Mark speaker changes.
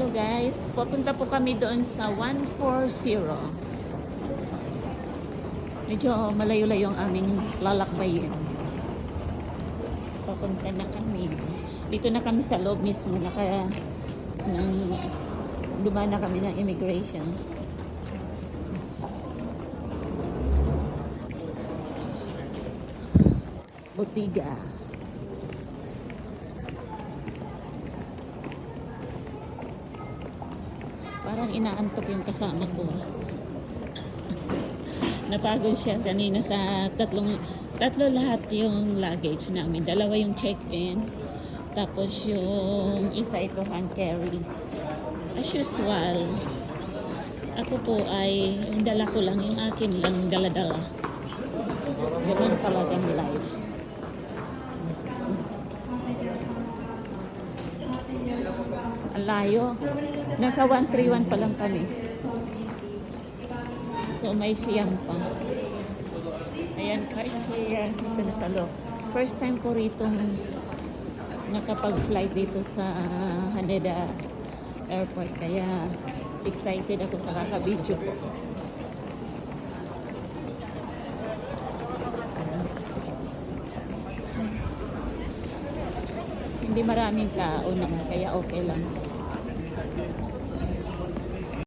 Speaker 1: Hello guys, papunta po kami doon sa 140. Medyo malayo-layo ang aming lalakbayin. Papunta na kami. Dito na kami sa loob mismo. Naka, nang, dumaan na kami ng immigration. Botiga. Parang inaantok yung kasama ko. Napagod siya kanina sa tatlong tatlo lahat yung luggage namin. Dalawa yung check-in. Tapos yung isa ito hand carry. As usual, ako po ay yung dala ko lang, yung akin lang dala-dala. Ang layo. Nasa 131 pa lang kami. So may siyam pa. Ayan, Cartier. Dito na sa loob. First time ko rito nakapag-flight dito sa Haneda Airport. Kaya excited ako sa kakabidyo ko. Hindi maraming tao naman, kaya okay lang.